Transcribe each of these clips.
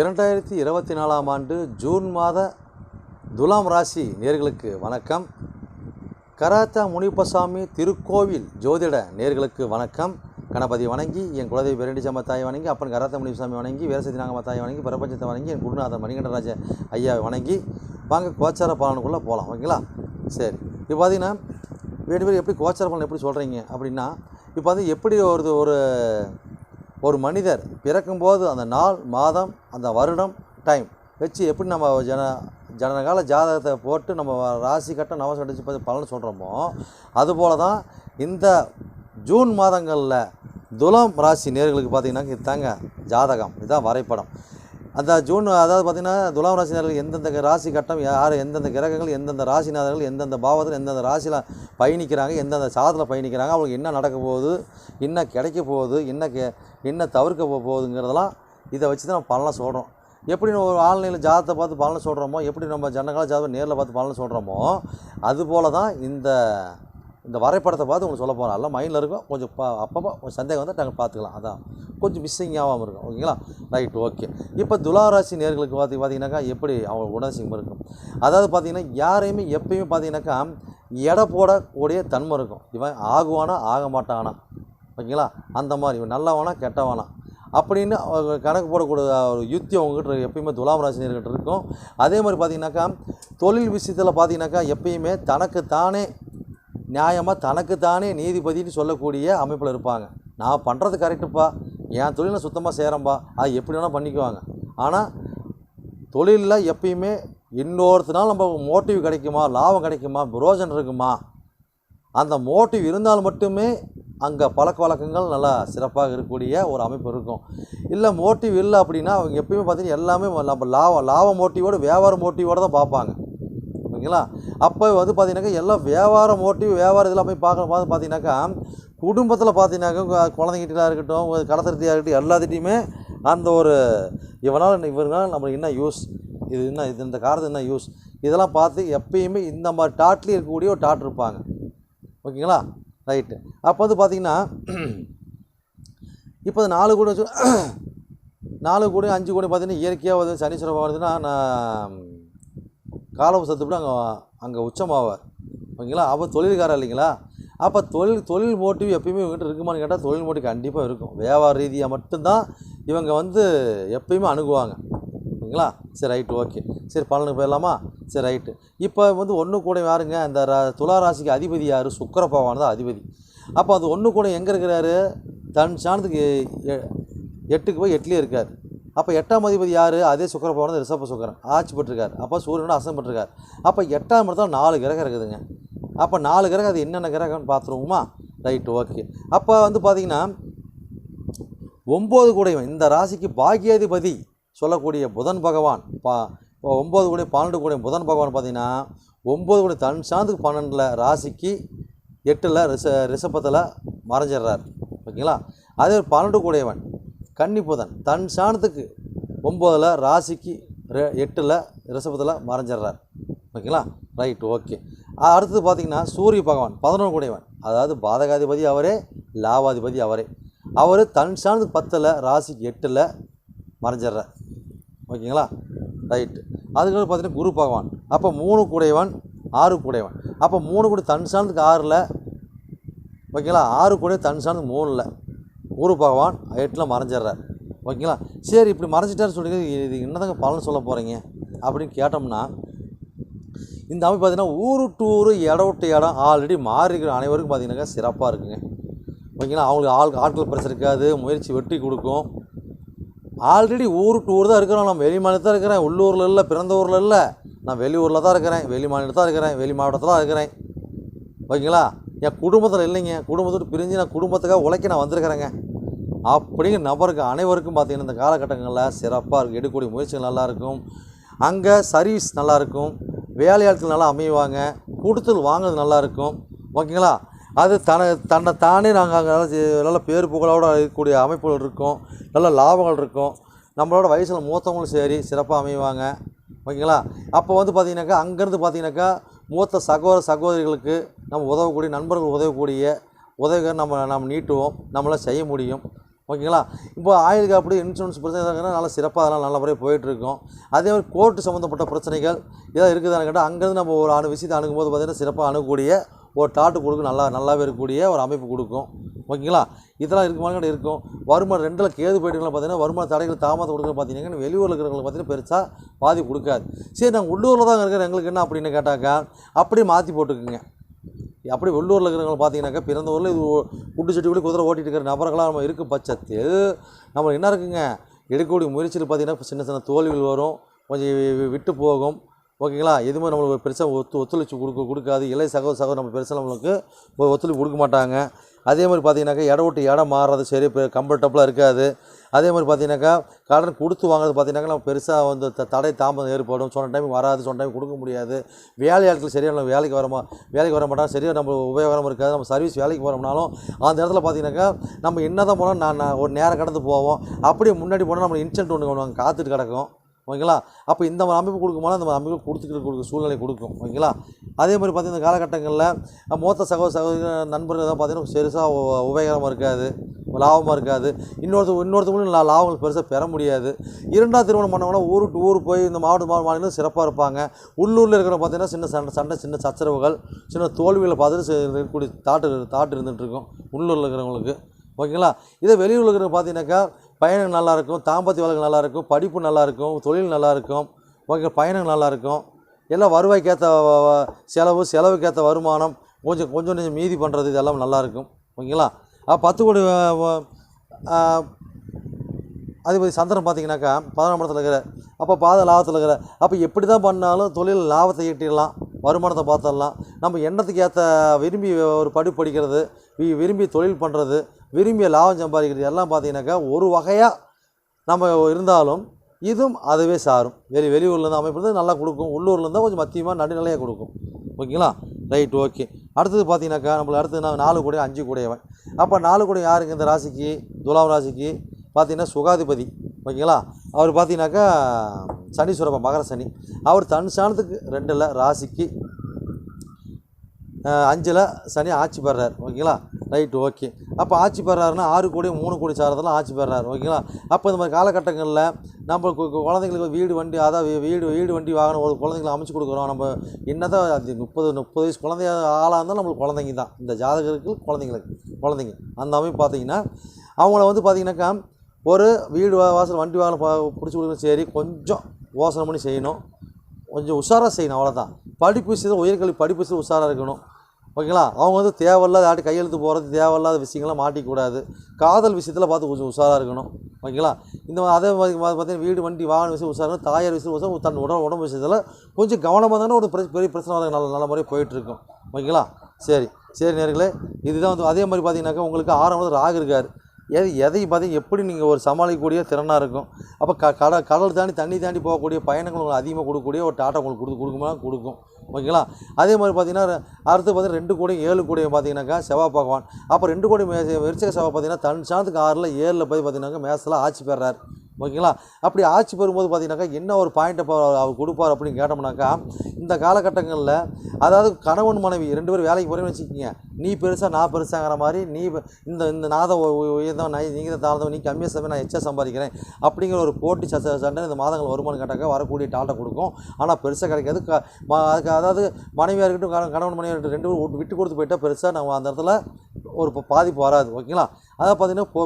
இரண்டாயிரத்தி இருபத்தி நாலாம் ஆண்டு ஜூன் மாத துலாம் ராசி நேர்களுக்கு வணக்கம். கராத்தா முனிப்பசாமி திருக்கோவில் ஜோதிட நேர்களுக்கு வணக்கம். கணபதி வணங்கி என் குலதெய்வ பெரண்டிச்சம்ம தாயை வணங்கி அப்பன் கராத்த முனிப்பசாமி வணங்கி வீரசதி நாகம்மா வணங்கி பிரபஞ்சத்தை வணங்கி என் குருநாதன் மணிகண்டராஜ ஐயாவை வணங்கி வாங்க கோச்சார பலனுக்குள்ளே போகலாம் ஓகேங்களா? சரி இப்போ பார்த்தீங்கன்னா வேறு பேர் எப்படி கோச்சார பலன் எப்படி சொல்கிறீங்க அப்படின்னா இப்போ வந்து எப்படி ஒரு ஒரு ஒரு மனிதர் பிறக்கும்போது அந்த நாள் மாதம் அந்த வருடம் டைம் வச்சு எப்படி நம்ம ஜன ஜனகால ஜாதகத்தை போட்டு நம்ம ராசி கட்ட நவசம் அடித்து பார்த்து பலன் சொல்கிறோமோ அதுபோல தான் இந்த ஜூன் மாதங்களில் துலாம் ராசி நேர்களுக்கு பார்த்தீங்கன்னா இதுதாங்க ஜாதகம். இதுதான் வரைபடம். அந்த ஜூன் அதாவது பார்த்திங்கன்னா துலாம் ராசினர்கள் எந்தெந்த ராசி கட்டம் யார் எந்தெந்த கிரகங்கள் எந்தெந்த ராசிநாதர்கள் எந்தெந்த பாவத்தில் எந்தெந்த ராசியில் பயணிக்கிறாங்க எந்தெந்த சாதத்தில் பயணிக்கிறாங்க அவங்களுக்கு என்ன நடக்க போகுது என்ன கிடைக்க போகுது என்ன கே என்ன தவிர்க்க போகுதுங்கிறதெல்லாம் இதை வச்சு தான் நம்ம பலனை சொல்கிறோம் எப்படி நம்ம ஒரு ஆன்லைனில் ஜாதத்தை பார்த்து பலனை சொல்கிறோமோ எப்படி நம்ம ஜனகால ஜாதகம் நேரில் பார்த்து பலனை சொல்கிறோமோ அதுபோல தான் இந்த இந்த வரைபடத்தை பார்த்து உங்களுக்கு சொல்ல போகிறோம் எல்லாம் மைண்டில் இருக்கும். கொஞ்சம் பா அப்பப்போ கொஞ்சம் சந்தேகம் வந்து நாங்கள் பார்த்துக்கலாம். அதான். கொஞ்சம் மிஸ்ஸிங் ஆகாமல் இருக்கும். ஓகேங்களா ரைட் ஓகே இப்போ துளாராசி நேர்களுக்கு பார்த்து பார்த்தீங்கன்னாக்கா எப்படி அவங்க குணசிங்கம் இருக்கும்? அதாவது பார்த்திங்கன்னா யாரையுமே எப்பயுமே பார்த்தீங்கன்னாக்கா எடை போடக்கூடிய தன்மை இருக்கும். இவன் ஆகுவானா ஆக மாட்டானா? ஓகேங்களா அந்த மாதிரி. இவன் நல்லவனா கெட்டவனா? அப்படின்னு கணக்கு போடக்கூடிய ஒரு யுத்தி அவங்ககிட்ட எப்பயுமே துலாம் ராசினியர்கிட்ட இருக்கும். அதே மாதிரி பார்த்தீங்கன்னாக்கா தொழில் விஷயத்தில் பார்த்தீங்கன்னாக்கா எப்பயுமே தனக்கு தானே நியாயமாக தனக்கு தானே நீதிபதினு சொல்லக்கூடிய அமைப்பில் இருப்பாங்க. நான் பண்ணுறது கரெக்டுப்பா என் தொழிலை சுத்தமாக செய்கிறேன்ப்பா அது எப்படி வேணால் பண்ணிக்குவாங்க. ஆனால் தொழிலில் எப்பயுமே இன்னொருத்தனால் நம்ம மோட்டிவ் கிடைக்குமா? லாபம் கிடைக்குமா? புரோஜனம் இருக்குமா? அந்த மோட்டிவ் இருந்தால் மட்டுமே அங்கே பழக்க வழக்கங்கள் நல்லா சிறப்பாக இருக்கக்கூடிய ஒரு அமைப்பு இருக்கும். இல்லை மோட்டிவ் இல்லை அப்படின்னா அவங்க எப்பயுமே பார்த்தீங்கன்னா எல்லாமே நம்ம லாபம் லாப மோட்டிவோடு வியாபார மோட்டிவோடு தான் பார்ப்பாங்க. ஓகேங்களா? அப்போ வந்து பார்த்தீங்கன்னாக்கா எல்லாம் வியாபார மோட்டிவ் வியாபார இதெல்லாம் போய் பார்க்க பார்த்து பார்த்தீங்கன்னாக்கா குடும்பத்தில் பார்த்தீங்கன்னாக்கா குழந்தைங்கிட்டா இருக்கட்டும் கடத்திருத்தியாக இருக்கட்டும் எல்லாத்திட்டையுமே அந்த ஒரு இவனால் இவனால் நம்மளுக்கு என்ன யூஸ் இது என்ன இது இந்த காரத்து என்ன யூஸ் இதெல்லாம் பார்த்து எப்பயுமே இந்த மாதிரி டாட்லேயும் இருக்கக்கூடிய ஒரு டாட் இருப்பாங்க. ஓகேங்களா? ரைட்டு அப்போ வந்து பார்த்தீங்கன்னா இப்போ நாலு கூட நாலு கோடி அஞ்சு கோடி பார்த்தீங்கன்னா இயற்கையாக வந்து சனீஸ்வர வருதுன்னா நான் காலம் சத்துப்படி அங்கே அங்கே உச்சமாவார். ஓகேங்களா? அப்போ தொழில்காரர் இல்லைங்களா? அப்போ தொழில் தொழில் மோட்டிவ் எப்பயுமே இவங்ககிட்ட இருக்குமான்னு கேட்டால் தொழில் மோட்டிவ் கண்டிப்பாக இருக்கும். வியாபார ரீதியாக மட்டும்தான் இவங்க வந்து எப்பயுமே அணுகுவாங்க. ஓகேங்களா? சரி ரைட்டு ஓகே சரி பலனுக்கு போயிடலாமா? சரி ரைட்டு இப்போ வந்து ஒன்று கூட யாருங்க? இந்த ரா துலா ராசிக்கு அதிபதி யார்? சுக்கர பகவான் தான் அதிபதி. அப்போ அது ஒன்று கூட எங்கே இருக்கிறாரு? தன் சாணத்துக்கு எ- எட்டுக்கு போய் எட்டுலேயே இருக்கார். அப்போ எட்டாம் அதிபதி யார்? அதே சுக்கர பகவான் ரிஷப சுக்கரன். ஆட்சி பெற்றிருக்கார். அப்போ சூரியனோட அசம் பெற்றிருக்கார். அப்போ எட்டாம் இடத்துல நாலு கிரகம் இருக்குதுங்க. அப்போ நாலு கிரகம் அது என்னென்ன கிரகம்னு பார்த்துருவோமா? ரைட்டு ஓகே அப்போ வந்து பார்த்தீங்கன்னா ஒம்பது கூடையும் இந்த ராசிக்கு பாக்கியாதிபதி சொல்லக்கூடிய புதன் பகவான் பா இப்போ ஒம்பது கூட பன்னெண்டு கூட புதன் பகவான் பார்த்தீங்கன்னா ஒம்பது கூட தன் சாந்துக்கு பன்னெண்டில் ராசிக்கு எட்டில் ரிஷ ரிஷபத்தில் மறைஞ்சிடுறார். ஓகேங்களா? அதே பன்னெண்டு கூடையவன். கன்னிப்புதன் தன் சாணத்துக்கு ஒம்போதில் ராசிக்கு ரெ- எட்டில் ரிஷபத்தில் மறைஞ்சிடுறார். ஓகேங்களா? Right okay. அடுத்தது பார்த்தீங்கன்னா சூரிய பகவான் பதினொன்று கூடையவன் அதாவது பாதகாதிபதி அவரே லாவாதிபதி அவரே. அவர் தன் சாணத்துக்கு பத்தில் ராசிக்கு எட்டில் மறைஞ்சிடுறார். ஓகேங்களா? ரைட்டு. அதுக்கப்புறம் பார்த்திங்கன்னா குரு பகவான். அப்போ மூணு கூடையவன் ஆறு கூடையவன் அப்போ மூணு கூட தன் சாணத்துக்கு ஆறில் ஓகேங்களா? ஆறு கூட தன் சாணத்துக்கு மூணில். குரு பகவான் எட்டில் மறைஞ்சிடுறார். ஓகேங்களா? சரி இப்படி மறைஞ்சிட்டாருன்னு சொல்லி இது என்னதாங்க பலன் சொல்ல போகிறீங்க அப்படின்னு கேட்டோம்னா இந்த அமைப்பு பார்த்தீங்கன்னா ஊரு டூரு ஊர் இடம் விட்டு இடம் ஆல்ரெடி மாறி இருக்கிற அனைவருக்கும் பார்த்தீங்கன்னாக்கா சிறப்பாக இருக்குங்க. ஓகேங்களா? அவங்களுக்கு ஆள் ஆட்கள் பிரச்சனை இருக்காது முயற்சி வெற்றி கொடுக்கும். ஆல்ரெடி ஊர் டூர் தான் இருக்கிறோம். நான் வெளி மாநிலத்தில் இருக்கிறேன். உள்ளூரில் இல்லை பிறந்த ஊரில் இல்லை. நான் வெளியூரில் தான் இருக்கிறேன். வெளி மாநிலத்தில் இருக்கிறேன். வெளி மாவட்டத்தில் தான் இருக்கிறேன். ஓகேங்களா? என் குடும்பத்தில் இல்லைங்க. குடும்பத்தோடு பிரிஞ்சு நான் குடும்பத்துக்காக உழைக்க நான் வந்திருக்கிறேங்க. அப்படிங்கிற நபருக்கு அனைவருக்கும் பார்த்தீங்கன்னா இந்த காலகட்டங்களில் சிறப்பாக இருக்கும் எடுக்கக்கூடிய முயற்சிகள் நல்லாயிருக்கும். அங்கே சர்வீஸ் நல்லாயிருக்கும். வேலையாட்கள் நல்லா அமைவாங்க. கொடுத்தல் வாங்குறது நல்லாயிருக்கும். ஓகேங்களா அது தன தன்னை தானே நாங்கள் அங்கே நல்ல நல்ல பேர் புகழோட இருக்கக்கூடிய அமைப்புகள் இருக்கும். நல்ல லாபங்கள் இருக்கும். நம்மளோட வயசில் மூத்தவங்களும் சரி சிறப்பாக அமைவாங்க. ஓகேங்களா அப்போ வந்து பார்த்திங்கனாக்கா அங்கேருந்து பார்த்தீங்கன்னாக்கா மூத்த சகோதர சகோதரிகளுக்கு நம்ம உதவக்கூடிய நண்பர்கள் உதவக்கூடிய உதவிகள் நம்ம நம்ம நீட்டுவோம். நம்மளால் செய்ய முடியும். ஓகேங்களா? இப்போ ஆயுள் காப்பீடு இன்சூரன்ஸ் பிரச்சனை நல்லா சிறப்பாக அதெல்லாம் நல்ல முறையாக போயிட்டுருக்கும். அதே மாதிரி கோர்ட்டு சம்மந்தப்பட்ட பிரச்சனைகள் ஏதாவது இருக்குதான்னு கேட்டால் அங்கேருந்து நம்ம ஒரு அணு விஷயத்தை அணுகும்போது பார்த்திங்கன்னா சிறப்பாக அணுகக்கூடிய ஒரு டாட்டு கொடுக்கும். நல்லா நல்லாவே இருக்கக்கூடிய ஒரு அமைப்பு கொடுக்கும். ஓகேங்களா? இதெல்லாம் இருக்குமான்னு இருக்கும். வருமானம் ரெண்டில் கேது போயிட்டுலாம் பார்த்தீங்கன்னா வருமான தடைகள் தாமதம் கொடுக்குறது பார்த்தீங்கன்னா வெளியூரில் இருக்கிறவங்களுக்கு பார்த்தீங்கன்னா பெருசாக பாதி கொடுக்காது. சரி நாங்கள் உள்ளூரில் தான் இருக்கிற எங்களுக்கு என்ன அப்படின்னு கேட்டாக்கா அப்படியே மாற்றி போட்டுக்குங்க. அப்படி உள்ளூரில் இருக்கிறவங்க பார்த்தீங்கன்னாக்கா பிறந்த ஊரில் இது குண்டு செட்டி கூட குதிரை ஓட்டிட்டு இருக்கிற நபர்களாக நம்ம இருக்கும் பட்சத்தில் நம்ம என்ன இருக்குங்க? எடுக்கக்கூடிய முயற்சியில் பார்த்தீங்கன்னா சின்ன சின்ன தோல்விகள் வரும். கொஞ்சம் விட்டு போகும். ஓகேங்களா? எதுவுமே நம்மளுக்கு பெருசாக ஒத்து ஒத்துழைச்சி கொடுக்க கொடுக்காது. இலை சகோ சகோ நம்ம பெருசாக நம்மளுக்கு ஒத்துழைப்பு கொடுக்க மாட்டாங்க. அதே மாதிரி பார்த்தீங்கன்னாக்கா இடம் விட்டு இடம் மாறுறது சரி இப்போ கம்ஃபர்டபுளாக இருக்காது. அதே மாதிரி பார்த்தீங்கன்னாக்கா கடன் கொடுத்து வாங்குறது பார்த்தீங்கன்னாக்கா நம்ம பெருசாக வந்து த- தடை தாமதம் ஏற்படும். சொன்ன டைம் வராது சொன்ன டைம் கொடுக்க முடியாது. வேலையாட்கள் சரியாக நம்ம வேலைக்கு வரமா வேலைக்கு வர மாட்டாங்க. சரியாக நம்ம உபயோகம் இருக்காது. நம்ம சர்வீஸ் வேலைக்கு போகிறோம்னாலும் அந்த இடத்துல பார்த்தீங்கன்னாக்கா நம்ம என்ன தான் போனால் நான் ஒரு நேரம் கடந்து போவோம். அப்படியே முன்னாடி போனால் நம்ம இன்சென்ட் ஒன்று ஒன்று காத்துட்டு கிடக்கும். ஓகேங்களா? அப்போ இந்த மாதிரி அமைப்பு கொடுக்கும்போது அந்த அமைப்பு கொடுத்துக்கிட்டு கொடுக்க சூழ்நிலை கொடுக்கும். ஓகேங்களா? அதே மாதிரி பார்த்தீங்கன்னா இந்த காலகட்டங்களில் மூத்த சகோதர சகோதர நண்பர்கள் தான் பார்த்தீங்கன்னா பெருசாக உபயோகமாக இருக்காது. லாபமாக இருக்காது. இன்னொருத்த இன்னொருத்தவங்களும் லா- லாபங்கள் பெருசாக பெற முடியாது. இரண்டாவது திருமணம் பண்ணவங்கன்னா ஊரு டு ஊர் போய் இந்த மாவட்ட மாவட்ட மாநிலம் சிறப்பாக இருப்பாங்க. உள்ளூரில் இருக்கிற பார்த்தீங்கன்னா சின்ன சண்டை சண்டை சின்ன சச்சரவுகள் சின்ன தோல்விகளை பார்த்துட்டு இருக்கக்கூடிய தாட்டு தாட்டு இருந்துகிட்டு இருக்கும். உள்ளூரில் இருக்கிறவங்களுக்கு. ஓகேங்களா? இதே வெளியூரில் இருக்கிற பார்த்தீங்கன்னாக்கா பயணம் நல்லாயிருக்கும் தாம்பத்திய வழக்கு நல்லாயிருக்கும் படிப்பு நல்லாயிருக்கும் தொழில் நல்லாயிருக்கும் ஓகே பயணம் நல்லா இருக்கும் எல்லாம் வருவாய்க்கேற்ற வ- செலவு செலவுக்கேற்ற வருமானம் கொஞ்சம் கொஞ்சம் கொஞ்சம் மீதி பண்ணுறது இதெல்லாம் நல்லாயிருக்கும். ஓகேங்களா? பத்து கோடி அதிபதி சந்திரன் பார்த்தீங்கன்னாக்கா பதினொன்றாம் இடத்துல இருக்கிற அப்போ பாத லாபத்தில் இருக்கிற அப்போ எப்படி தான் பண்ணாலும் தொழில் லாபத்தை ஈட்டிடலாம். வருமானத்தை பார்த்துடலாம். நம்ம எண்ணத்துக்கு ஏற்ற விரும்பி ஒரு படிப்பு படிக்கிறது வி- விரும்பி தொழில் பண்ணுறது விரும்பிய லாபம் சம்பாதிக்கிறது எல்லாம் பார்த்தீங்கன்னாக்கா ஒரு வகையாக நம்ம இருந்தாலும் இதுவும் அதுவே சாரும். வெளி வெளியூர்லேருந்து அமைப்பு நல்லா கொடுக்கும். உள்ளூர்லேருந்து கொஞ்சம் மத்தியமாக நடுநிலையாக கொடுக்கும். ஓகேங்களா? Right okay. அடுத்தது பார்த்தீங்கன்னாக்கா நம்மளை அடுத்தது நான் நாலு கூட அஞ்சு கூடையவன் அப்போ நாலு கூட யாருங்க இந்த ராசிக்கு? துலாம் ராசிக்கு. பார்த்தீங்கன்னா சுகாதிபதி. ஓகேங்களா? அவர் பார்த்தீங்கன்னாக்கா சனீஸ்வரப்பா மகர சனி. அவர் தன் ஸ்தானத்துக்கு ரெண்டில் ராசிக்கு அஞ்சில் சனி ஆட்சி பெறார். ஓகேங்களா? Right okay. அப்போ ஆட்சி பெறாருன்னா ஆறு கோடி மூணு கோடி சாரதெல்லாம் ஆட்சி பெறாரு. ஓகேங்களா? அப்போ இந்த மாதிரி காலகட்டங்களில் நம்ம கு- குழந்தைங்களுக்கு வீடு வண்டி அதான் வீ- வீடு வீடு வண்டி வாகனம் ஒரு குழந்தைங்களை அமைச்சு கொடுக்குறோம். நம்ம என்னதான் அது முப்பது முப்பது வயசு குழந்தைய ஆளாக இருந்தால் நம்மளுக்கு குழந்தைங்க தான். இந்த ஜாதகருக்கு குழந்தைங்களுக்கு குழந்தைங்க. அந்த அமைப்பு பார்த்தீங்கன்னா அவங்கள வந்து பார்த்தீங்கன்னாக்கா ஒரு வீடு வா- வாசல் வண்டி வாகனம் பிடிச்சி கொடுக்குறது சரி கொஞ்சம் யோசனை பண்ணி செய்யணும். கொஞ்சம் உஷாராக செய்யணும் அவ்வளோதான் படிப்பு விஷயத்தில் உயர்கல்வி படிப்பு விஷயத்தில் உஷாராக இருக்கணும். ஓகேங்களா? அவங்க வந்து தேவையில்லாத ஆட்டு கையெழுத்து போகிறது தேவையில்லாத விஷயங்கள்லாம் மாட்டிக்கூடாது. காதல் விஷயத்தில் பார்த்து கொஞ்சம் உஷாராக இருக்கணும். ஓகேங்களா? இந்த மாதிரி அதே மாதிரி பார்த்தீங்கன்னா வீடு வண்டி வாகன விஷயம் உஷாராக தாயார் விஷயம் உஷாரம் தன் உடம்பு உடம்பு விஷயத்தில் கொஞ்சம் கவனமாக தானே ஒரு பெரிய பெரிய பிரச்சனை வர நல்ல நல்ல முறையாக போயிட்டுருக்கும் ஓகேங்களா? சரி சரி நேர்களே இதுதான் வந்து அதே மாதிரி பார்த்தீங்கன்னாக்கா உங்களுக்கு ஆறாம் வந்து ராகு இருக்கார். எது எதையும் பார்த்தீங்க எப்படி நீங்கள் ஒரு சமாளிக்கக்கூடிய திறனாக இருக்கும்? அப்போ க கடல் கடல் தாண்டி தண்ணி தாண்டி போகக்கூடிய பயணங்கள் உங்களுக்கு அதிகமாக கொடுக்கக்கூடிய ஒரு டாட்டா உங்களுக்கு கொடுத்து கொடுக்குமா கொடுக்கும். ஓகேங்களா? அதே மாதிரி பார்த்தீங்கன்னா அடுத்து பார்த்தீங்கன்னா ரெண்டு கோடியும் ஏழு கோடியும் பார்த்தீங்கன்னாக்கா செவ்வாய் பகவான். அப்போ ரெண்டு கோடி மே விருச்சிக செவ்வாய் பார்த்தீங்கன்னா தன் சாணத்துக்கு ஆறில் ஏழில் போய் பார்த்தீங்கன்னாக்கா மேசத்தில் ஆட்சி பெறார். ஓகேங்களா? அப்படி ஆட்சி பெறும்போது பார்த்தீங்கன்னாக்கா என்ன ஒரு பாயிண்ட்டை அவர் கொடுப்பார் அப்படின்னு கேட்டோம்னாக்கா இந்த காலகட்டங்களில் அதாவது கணவன் மனைவி ரெண்டு பேரும் வேலைக்கு போகிறேன்னு வச்சுக்கோங்க. நீ பெருசாக நான் பெருசாங்கிற மாதிரி நீ இந்த இந்த நாதம் உயர்ந்தவன் நான் நீங்கள் தான் தாழ்ந்தவன் நீ கம்மியாக சம்பளம் நான் எச்சா சம்பாதிக்கிறேன் அப்படிங்கிற ஒரு போட்டி சச்ச சண்டை இந்த மாதங்கள் வருமானம் கேட்டாக்கா வரக்கூடிய டாட்டை கொடுக்கும். ஆனால் பெருசாக கிடைக்காது. க அதுக்கு அதாவது மனைவியாக இருக்கட்டும் கணவன் மனைவியாக இருக்கட்டும் ரெண்டு பேரும் விட்டு- கொடுத்து போயிட்டால் பெருசாக நம்ம அந்த இடத்துல ஒரு பாதிப்பு வராது ஓகேங்களா? அதாவது பார்த்தீங்கன்னா பொ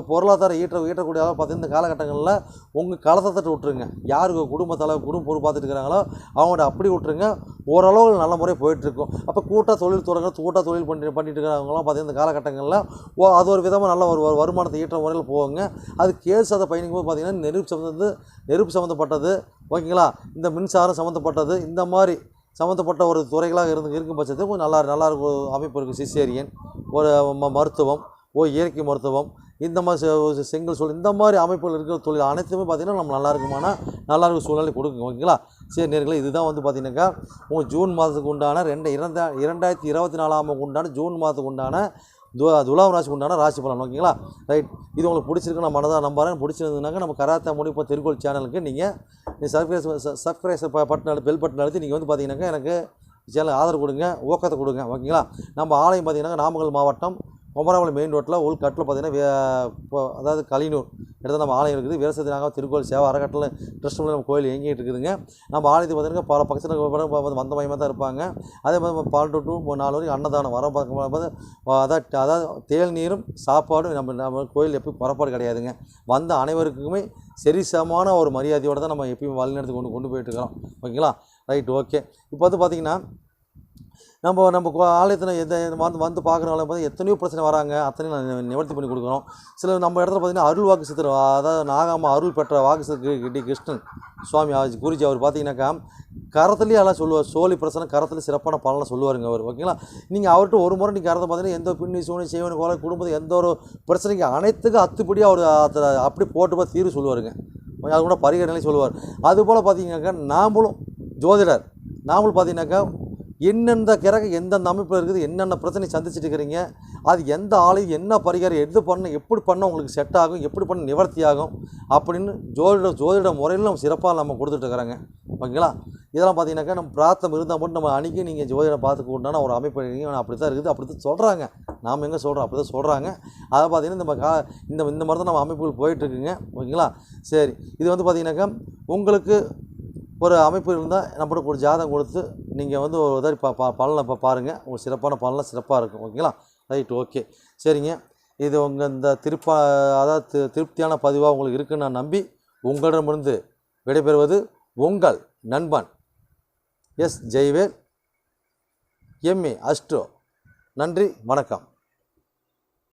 ஈட்ட ஈட்டக்கூடிய அளவு பார்த்தீங்கன்னா இந்த காலகட்டங்களில் உங்கள் களத்தத்தை விட்டுருங்க. யாருக்கு குடும்பத்தில் குடும்ப பொறுப்பு பார்த்துட்டு இருக்கிறாங்களோ அவங்கள்ட்ட அப்படி விட்டுருங்க. ஓரளவு நல்ல முறையாக போயிட்டுருக்கும். அப்போ கூட்ட தொழில் தொடங்க கூட்ட தொழில் பண்ணி பண்ணிட்டு இருக்கிறவங்களாம் பார்த்தீங்கன்னா இந்த காலகட்டங்களில் ஓ அது ஒரு விதமாக நல்ல ஒரு வருமானத்தை ஈட்டுற முறையில் போவாங்க. அது கேஸ் அதை பயணிக்கும் போது பார்த்தீங்கன்னா நெருப்பு சம்மந்தது நெருப்பு சம்மந்தப்பட்டது ஓகேங்களா? இந்த மின்சாரம் சம்மந்தப்பட்டது இந்த மாதிரி சம்மந்தப்பட்ட ஒரு துறைகளாக இருந்து இருக்கும் பட்சத்தில் கொஞ்சம் நல்லா நல்லா இருக்கும் ஒரு அமைப்பு இருக்குது சிசேரியன் ஒரு மருத்துவம் ஓ இயற்கை மருத்துவம் இந்த மாதிரி செங்கல் சூழல் இந்த மாதிரி அமைப்புகள் இருக்கிற தொழில் அனைத்துமே பார்த்திங்கன்னா நம்ம நல்லா இருக்குமானா நல்லா இருக்கும் சூழ்நிலை கொடுக்குங்க ஓகேங்களா? சரி நேர்களை இதுதான் வந்து பார்த்திங்கனாக்கா உங்கள் ஜூன் மாதத்துக்கு உண்டான ரெண்டு இரண்டா இரண்டாயிரத்தி இருபத்தி நாலாம் உண்டான ஜூன் மாதத்துக்கு உண்டான து துலாம் ராசிக்கு உண்டான ராசி பலன். ஓகேங்களா? ரைட். இது உங்களுக்கு பிடிச்சிருக்கு நான் மனதாக நம்புறேன். பிடிச்சிருந்ததுனாக்க நம்ம கராத்தா முடிப்போ திருக்கோள் சேனலுக்கு நீங்கள் subscribe subscribe button bell button அழுத்தி நீங்கள் வந்து பார்த்தீங்கன்னாக்கா எனக்கு சேனல் ஆதரவு கொடுங்க ஊக்கத்தை கொடுங்க. ஓகேங்களா? நம்ம ஆலயம் பார்த்தீங்கன்னா நாமக்கல் மாவட்டம் குமரபாளையம் மெயின் ரோட்டில் உள் கட்டில் பார்த்தீங்கன்னா வே- இப்போ அதாவது கலினூர் இடத்துல நம்ம ஆலயம் இருக்குது. வீரசதி நாங்கள் திருக்கோயில் சேவை அறக்கட்டில் கிருஷ்ணமலை நம்ம கோயில் எங்கேயும் இருக்குதுங்க. நம்ம ஆலயத்துக்கு பார்த்தீங்கன்னா பல பக்கத்தில் வந்த மையமாக தான் இருப்பாங்க. அதே மாதிரி பன்னெண்டு டூ நாலு வரைக்கும் அன்னதானம் வர பார்க்கும்போது அதாவது அதாவது தேல் நீரும் சாப்பாடும் நம்ம நம்ம கோயில் எப்பயும் புறப்பாடு கிடையாதுங்க. வந்த அனைவருக்குமே சரிசமமான ஒரு மரியாதையோடு தான் நம்ம எப்பயும் வழிநடத்தி கொண்டு கொண்டு போயிட்டுருக்கிறோம் ஓகேங்களா? Right okay. இப்போ வந்து பார்த்திங்கன்னா நம்ம நம்ம ஆலயத்தில் எந்த எந்த வந்து வந்து பார்க்குறவங்கள பார்த்து எத்தனையோ பிரச்சனை வராங்க. அத்தனையும் நான் நிவர்த்தி பண்ணி கொடுக்குறோம் சில நம்ம இடத்துல பார்த்தீங்கன்னா அருள் வாக்கு சித்தர் அதாவது நாகாம அருள் பெற்ற வாக்கு சித்தர் டி கிருஷ்ணன் சுவாமி ஆஜி குருஜி அவர் பார்த்தீங்கன்னாக்கா கரத்துலேயே எல்லாம் சொல்லுவார் சோழி பிரச்சனை கரத்துல சிறப்பான பலனை சொல்லுவாருங்க அவர். ஓகேங்களா? நீங்கள் அவர்கிட்ட ஒரு முறை நீங்கள் கரத்தை பார்த்தீங்கன்னா எந்த பின்னி சூனி செய்வனி கோலை எந்த ஒரு பிரச்சனைக்கு அனைத்துக்கும் அத்துப்படியாக அவர் அத- அப்படி போட்டு போய் தீர்வு சொல்லுவாருங்க. அது கூட பரிகரணையும் சொல்லுவார். அதுபோல் பார்த்தீங்கன்னாக்கா நாமளும் ஜோதிடர். நாமளும் பார்த்தீங்கன்னாக்கா எந்தெந்த கிரகம் எந்தெந்த அமைப்பில் இருக்குது என்னென்ன பிரச்சனை சந்திச்சுட்டு இருக்கிறீங்க அது எந்த ஆலையும் என்ன பரிகாரம் எது பண்ண எப்படி பண்ண உங்களுக்கு செட் ஆகும் எப்படி பண்ண நிவர்த்தி ஆகும் அப்படின்னு ஜோதிட ஜோதிட முறையில் நம்ம சிறப்பாக நம்ம கொடுத்துட்ருக்குறாங்க ஓகேங்களா? இதெல்லாம் பார்த்தீங்கன்னாக்கா நம்ம பிரார்த்தம் இருந்தால் மட்டும் நம்ம அன்றைக்கி நீங்கள் ஜோதிடம் பார்த்து உண்டான ஒரு அமைப்பு அப்படி தான் இருக்குது. அப்படி தான் சொல்கிறாங்க நாம் எங்கே சொல்கிறோம் அப்படி தான் சொல்கிறாங்க அதை பார்த்தீங்கன்னா நம்ம கா இந்த இந்த மாதிரி தான் நம்ம அமைப்புகள் போயிட்டுருக்குங்க ஓகேங்களா? சரி. இது வந்து பார்த்தீங்கன்னாக்கா உங்களுக்கு ஒரு அமைப்பு இருந்தால் நம்மளுக்கு ஒரு ஜாதகம் கொடுத்து நீங்கள் வந்து ஒரு உதவி பா பா பலனை இப்போ பாருங்கள் உங்களுக்கு சிறப்பான பலன்லாம் சிறப்பாக இருக்கும். ஓகேங்களா? Right okay. சரிங்க. இது உங்கள் இந்த திருப்பா அதாவது திருப்தியான பதிவாக உங்களுக்கு இருக்குன்னு நான் நம்பி உங்களிடமிருந்து விடைபெறுவது உங்கள் நண்பன் எஸ். Jaivel MA astro. நன்றி வணக்கம்.